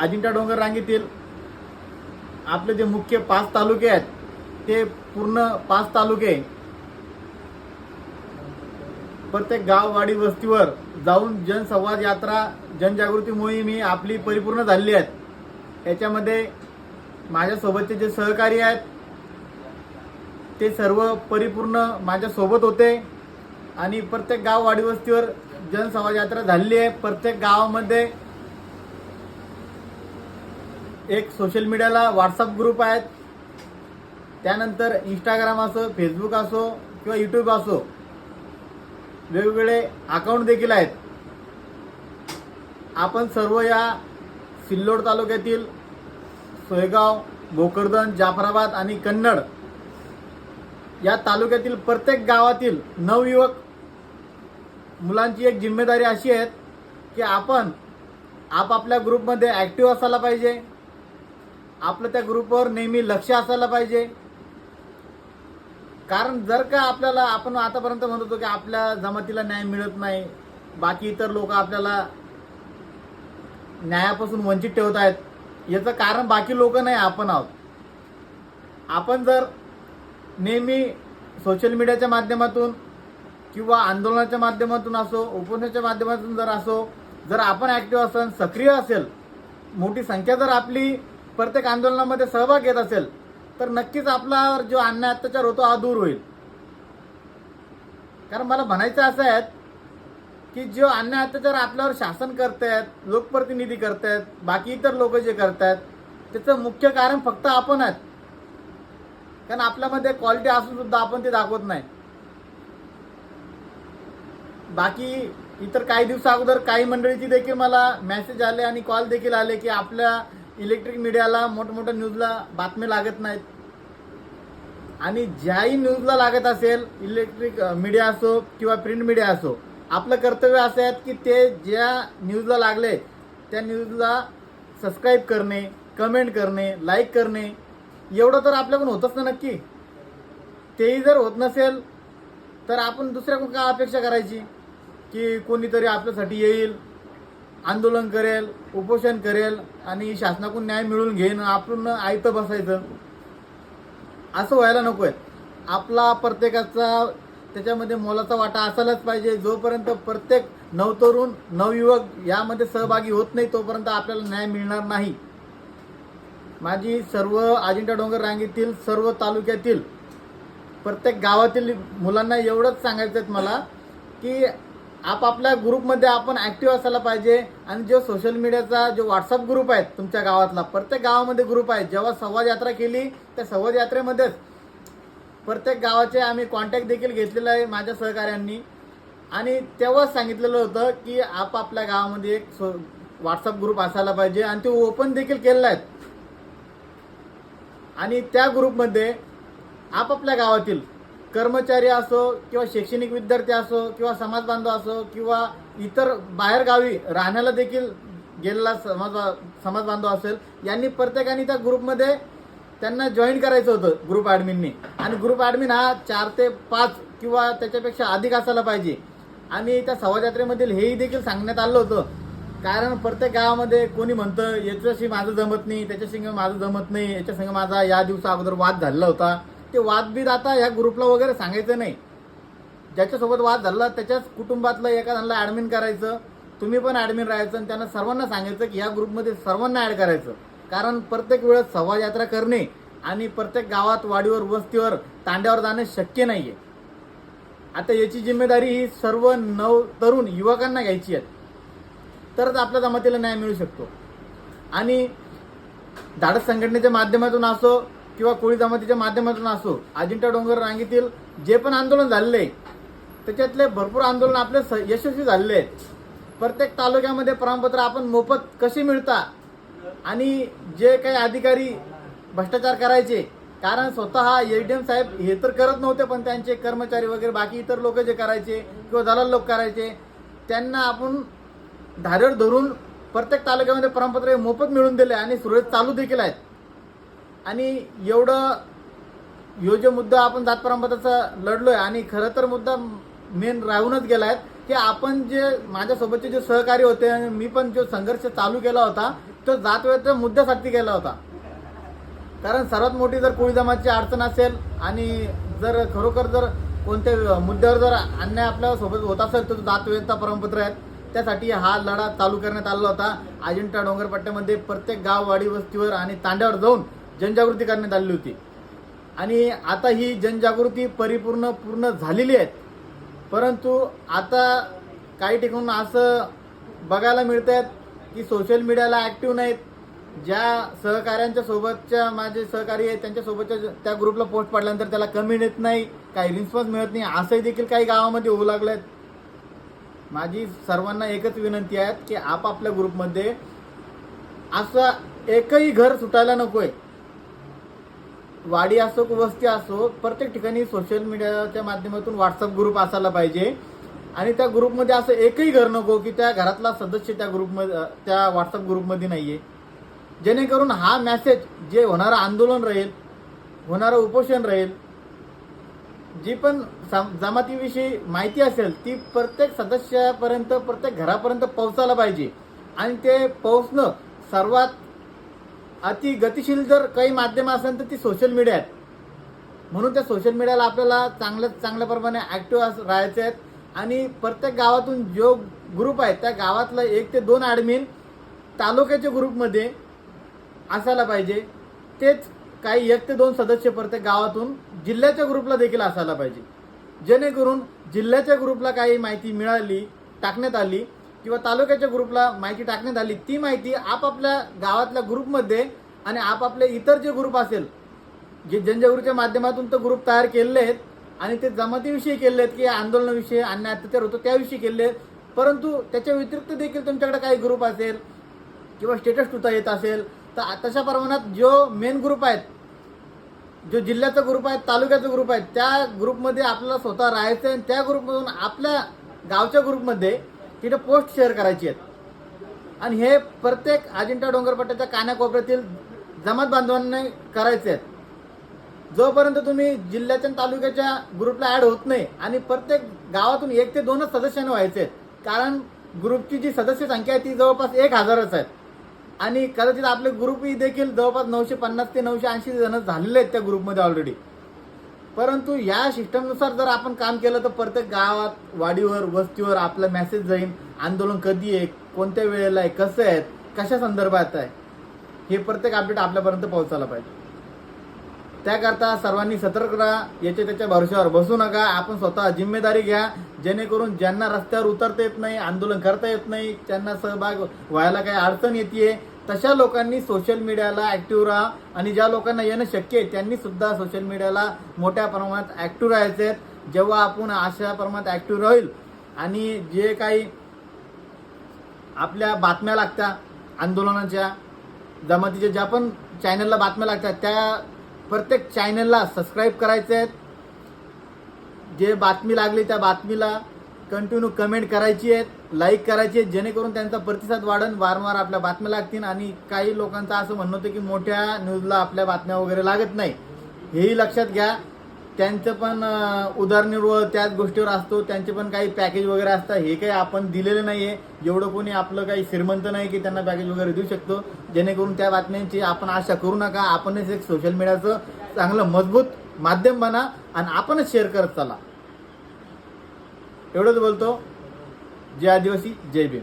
अजिंठा डोंगर रांगेतील आपले जे मुख्य पाच तालुके आहेत ते पूर्ण पाच तालुके प्रत्येक गाव वाडी वस्तीवर जाऊन जनसंवाद यात्रा जनजागृती मोहीम ही आपली परिपूर्ण झालेली आहेत. याच्यामध्ये माझ्यासोबतचे जे सहकारी आहेत ते सर्व परिपूर्ण माझ्यासोबत होते आणि प्रत्येक गाव वाडी वस्तीवर जनसंवाद यात्रा झालेली आहे. प्रत्येक गावामध्ये एक सोशल मीडियाला व्हॉट्सअप ग्रुप आहेत. त्यानंतर इंस्टाग्राम असो फेसबुक असो किंवा यूट्यूब असो वेगवेगळे अकाउंट देखील आहेत. आपण सर्व या सिल्लोड तालुक्यातील सोयगाव भोकरदन जाफराबाद आणि कन्नड या तालुक्यातील प्रत्येक गावातील नवयुवक मुलांची एक जिम्मेदारी अशी आहे की आपण आपापल्या ग्रुपमध्ये ॲक्टिव्ह असायला पाहिजे. आपलं त्या ग्रुपवर नेहमी लक्ष असायला पाहिजे. कारण जर का आपल्याला आपण आतापर्यंत म्हणत होतो की आपल्या जमातीला न्याय मिळत नाही बाकी इतर लोक आपल्याला न्यायापासून वंचित ठेवत आहेत याचं कारण बाकी लोक नाही आपण आहोत. आपण जर नेहमी सोशल मीडियाच्या माध्यमातून किंवा आंदोलनाच्या माध्यमातून असो उपोषणाच्या माध्यमातून जर असो जर आपण ॲक्टिव्ह असेल सक्रिय असेल मोठी संख्या जर आपली प्रत्येक आंदोलनामध्ये सहभाग घेत असेल तर नक्कीच आपला जो अन्याय अत्याचार होतो हा दूर होईल. कारण मला म्हणायचं असं आहे की जो अन्याय अत्याचार आपल्यावर शासन करतायत लोकप्रतिनिधी करतायत बाकी इतर लोक जे करतायत त्याचं मुख्य कारण फक्त आपण आहेत. कारण आपल्यामध्ये क्वालिटी असून सुद्धा आपण ते दाखवत नाही. बाकी इतर काही दिवसा अगोदर काही मंडळीची देखील मला मेसेज आले आणि कॉल देखील आले की आपल्या इलेक्ट्रिक मीडियाला मोठमोठ्या न्यूजला बातम्या लागत नाहीत. आणि ज्याही न्यूजला लागत असेल इलेक्ट्रिक मीडिया असो किंवा प्रिंट मीडिया असो आपलं कर्तव्य असं आहे की ते ज्या न्यूजला लागले त्या न्यूजला सबस्क्राईब करणे कमेंट करणे लाईक करणे एवढं तर आपल्याकडून होतच ना नक्की. तेही जर होत नसेल तर आपण दुसऱ्याकडून काय अपेक्षा करायची की कोणीतरी आपल्यासाठी येईल आंदोलन करेल उपोषण करेल आणि शासनाकडून न्याय मिळवून घेईन आपण आयतं बसायचं. असं व्हायला नको आहे आपला प्रत्येकाचा त्याच्यामध्ये मोलाचा वाटा असायलाच पाहिजे. जोपर्यंत प्रत्येक नवतरुण नवयुवक यामध्ये सहभागी होत नाही तोपर्यंत आपल्याला न्याय मिळणार नाही. माझी सर्व अजिंठा डोंगर रांगेतील सर्व तालुक्यातील प्रत्येक गावातील मुलांना एवढंच सांगायचं आहेत मला की आपापल्या ग्रुपमध्ये आपण ॲक्टिव्ह असायला पाहिजे. आणि जो सोशल मीडियाचा जो व्हॉट्सअप ग्रुप आहे तुमच्या गावातला प्रत्येक गावामध्ये ग्रुप आहे जेव्हा संवाद यात्रा केली त्या संवाद यात्रेमध्येच प्रत्येक गावाचे आम्ही कॉन्टॅक्ट देखील घेतलेला आहे माझ्या सहकाऱ्यांनी. आणि तेव्हाच सांगितलेलं होतं की आपापल्या गावामध्ये एक सो व्हॉट्सअप ग्रुप असायला पाहिजे. आणि ते ओपन देखील केलेला आहे आणि त्या ग्रुपमध्ये आपापल्या गावातील कर्मचारी असो किंवा शैक्षणिक विद्यार्थी असो किंवा समाज बांधव असो किंवा इतर बाहेर गावी राहण्याला देखील गेलेला समाज समाज बांधव असेल यांनी प्रत्येकाने त्या ग्रुपमध्ये त्यांना जॉईन करायचं होतं ग्रुप ॲडमिननी आणि ग्रुप ॲडमिन हा चार ते पाच किंवा त्याच्यापेक्षा अधिक असायला पाहिजे. आणि त्या सवाजात्रेमधील हेही देखील सांगण्यात आलं होतं. कारण प्रत्येक गावामध्ये कोणी म्हणतं याच्याशी माझं जमत नाही त्याच्याशी माझं जमत नाही याच्यासंग माझा या दिवसा अगोदर वाद झालेला होता. ते वादबीद आता ह्या ग्रुपला वगैरे सांगायचं नाही. ज्याच्यासोबत वाद झाला त्याच्याच कुटुंबातलं एका ॲडमिन करायचं तुम्ही पण ॲडमिन राहायचं आणि त्यांना सर्वांना सांगायचं की या ग्रुपमध्ये सर्वांना ॲड करायचं. कारण प्रत्येक वेळेस सभायात्रा करणे आणि प्रत्येक गावात वाडीवर वस्तीवर तांड्यावर जाणे शक्य नाही आहे आता याची जिम्मेदारी ही सर्व नव तरुण युवकांना घ्यायची आहे. तरच आपल्या जमातीला न्याय मिळू शकतो. आणि धाडस संघटनेच्या माध्यमातून असो किंवा कोळी जमातीच्या माध्यमातून असो अजिंठा डोंगर रांगेतील जे पण आंदोलन झालेले आहे त्याच्यातले भरपूर आंदोलन आपले स- यशस्वी झालेले आहेत. प्रत्येक तालुक्यामध्ये प्रमाणपत्र आपण मोफत कशी मिळता आणि जे काही अधिकारी भ्रष्टाचार करायचे कारण स्वतः एडीएम साहेब हे तर करत नव्हते पण त्यांचे कर्मचारी वगैरे बाकी इतर लोक जे करायचे किंवा दलाल लोक करायचे त्यांना आपण धारेवर धरून प्रत्येक तालुक्यामध्ये प्रमाणपत्र हे मोफत मिळून दिले आणि सुरळीत चालू देखील आहेत. आणि एवढं ह्यो जो मुद्दा आपण जात प्रमाणपत्राचा लढलोय आणि खरं तर मुद्दा मेन राहूनच गेलाय की आपण जे माझ्यासोबतचे जे सहकारी होते आणि मी पण जो संघर्ष चालू केला होता तो जातवेच्या मुद्द्यासाठी केला होता. कारण सर्वात मोठी जर कोळी जमाची अडचण असेल आणि जर खरोखर जर कोणत्या मुद्द्यावर जर अन्याय आपल्यासोबत होत असेल तर जात जातवेदचा परमपत्र आहे त्यासाठी हा लढा चालू करण्यात आला होता. अजिंठा डोंगरपट्ट्यामध्ये प्रत्येक गाव वाडी वस्तीवर आणि तांड्यावर जाऊन जनजागृती करण्यात आलेली होती. आणि आता ही जनजागृती परिपूर्ण पूर्ण झालेली आहे परंतु आता काही ठिकाणून असं बघायला मिळत आहेत की सोशल मीडियाला ॲक्टिव्ह नाहीत. ज्या सहकाऱ्यांच्या सोबतच्या माझे सहकारी आहेत त्यांच्यासोबतच्या त्या ग्रुपला पोस्ट पाडल्यानंतर त्याला कमी येत नाही काही रिस्पॉन्स मिळत नाही असंही देखील काही गावामध्ये होऊ लागलं आहेत माझी सर्वांना एकच विनंती आहे की आपापल्या ग्रुपमध्ये असं एकही घर सुटायला नको आहे वाडी असो की वस्ती असो प्रत्येक ठिकाणी सोशल मीडियाच्या माध्यमातून व्हॉट्सअप ग्रुप असायला पाहिजे. आणि त्या ग्रुपमध्ये असं एकही घर नको की त्या घरातला सदस्य त्या ग्रुपमध्ये त्या व्हॉट्सअप ग्रुपमध्ये नाहीये. जेणेकरून हा मॅसेज जे होणारं आंदोलन राहील होणारं उपोषण राहील जी पण सम- जमातीविषयी माहिती असेल ती प्रत्येक सदस्यापर्यंत प्रत्येक घरापर्यंत पोहोचायला पाहिजे. आणि ते पोहोचणं सर्वात अति गतिशील जर काही माध्यम असेल तर ती सोशल मीडिया आहेत. म्हणून त्या सोशल मीडियाला आपल्याला चांगल्या चांगल्या प्रमाणे अस राहायचे आहेत. आणि प्रत्येक गावातून जो ग्रुप आहे त्या गावातला एक ते दोन ॲडमिन तालुक्याच्या ग्रुपमध्ये असायला पाहिजे. तेच काही एक ते दोन सदस्य प्रत्येक गावातून जिल्ह्याच्या ग्रुपला देखील असायला पाहिजे. जेणेकरून जिल्ह्याच्या ग्रुपला काही माहिती मिळाली टाकण्यात आली. किंवा तालुक्याच्या ग्रुपला माहिती टाकण्यात आली ती माहिती आपापल्या गावातल्या ग्रुपमध्ये आणि आपापले इतर जे ग्रुप असेल जे जनजागृतीच्या माध्यमातून तर ग्रुप तयार केलेले आहेत आणि ते जमातीविषयी केले आहेत की आंदोलनाविषयी अन्याय अत्याचार होतो त्याविषयी केले आहेत. परंतु त्याच्या व्यतिरिक्त देखील तुमच्याकडे काही ग्रुप असेल किंवा स्टेटस तुता येत असेल तर तशा प्रमाणात जो मेन ग्रुप आहेत जो जिल्ह्याचा ग्रुप आहे तालुक्याचा ग्रुप आहे त्या ग्रुपमध्ये आपल्याला स्वतः राहायचं आहे आणि त्या ग्रुपमधून आपल्या गावच्या ग्रुपमध्ये तिथे पोस्ट शेअर करायची आहेत. आणि हे प्रत्येक अजिंठा डोंगरपट्ट्याच्या कानाकोपऱ्यातील जमात बांधवांनी करायचे आहेत. जोपर्यंत तुम्ही जिल्ह्याच्या तालुक्याच्या ग्रुपला ऍड होत नाही आणि प्रत्येक गावातून एक ते दोनच सदस्यांनी व्हायचे आहेत. कारण ग्रुपची जी सदस्य संख्या आहे ती जवळपास एक हजारच आहेत. आणि कदाचित आपले ग्रुपही देखील जवळपास नऊशे पन्नास ते नऊशे ऐंशी जण झालेले आहेत त्या ग्रुपमध्ये ऑलरेडी परंतु या सिस्टमनुसार जर आपण काम केलं तर प्रत्येक गावात वाडीवर वस्तीवर आपला मेसेज जाईल आंदोलन कधी आहे? कोणत्या वेळेला आहे? कसं आहे? कशा संदर्भात आहे? हे प्रत्येक अपडेट आपल्यापर्यंत पोहोचायला पाहिजे. त्याकरता सर्वांनी सतर्क राहा. याच्या त्याच्या भरोश्यावर बसू नका. आपण स्वतः जिम्मेदारी घ्या. जेणेकरून ज्यांना रस्त्यावर उतरता येत नाही आंदोलन करता येत नाही त्यांना सहभाग व्हायला काही अडचण येते तशा लोकांनी सोशल मीडियाला ऍक्टिव्ह राहा. आणि ज्या लोकांना येणं शक्य आहे त्यांनी सुद्धा सोशल मीडियाला मोठ्या प्रमाणात ऍक्टिव्ह राहायचे आहेत जेव्हा आपण अशा प्रमाणात ऍक्टिव्ह राहील आणि जे काही आपल्या बातम्या लागतात आंदोलनाच्या जमातीच्या ज्या पण चॅनलला बातम्या लागतात त्या प्रत्येक चॅनलला सबस्क्राईब करायचे आहेत जे बातमी लागली त्या बातमीला कंटिन्यू कमेंट करायची आहेत लाईक करायची आहेत जेणेकरून त्यांचा प्रतिसाद वाढन वारंवार आपल्या बातम्या लागतील आणि काही लोकांचं असं म्हणणं होतं की मोठ्या न्यूजला आपल्या बातम्या वगैरे लागत नाही. हेही लक्षात घ्या. त्यांचं पण अं, उदरनिर्वाह त्याच गोष्टीवर असतो. त्यांचे पण काही पॅकेज वगैरे असतात. हे काही आपण दिलेलं नाही आहे एवढं कोणी आपलं काही श्रीमंत नाही की त्यांना पॅकेज वगैरे देऊ शकतो. जेणेकरून त्या बातम्यांची आपण आशा करू नका. आपणच एक सोशल मीडियाचं चांगलं मजबूत माध्यम बना आणि आपणच शेअर करत चला. एवढंच बोलतो. जय आदिवासी जय भीम.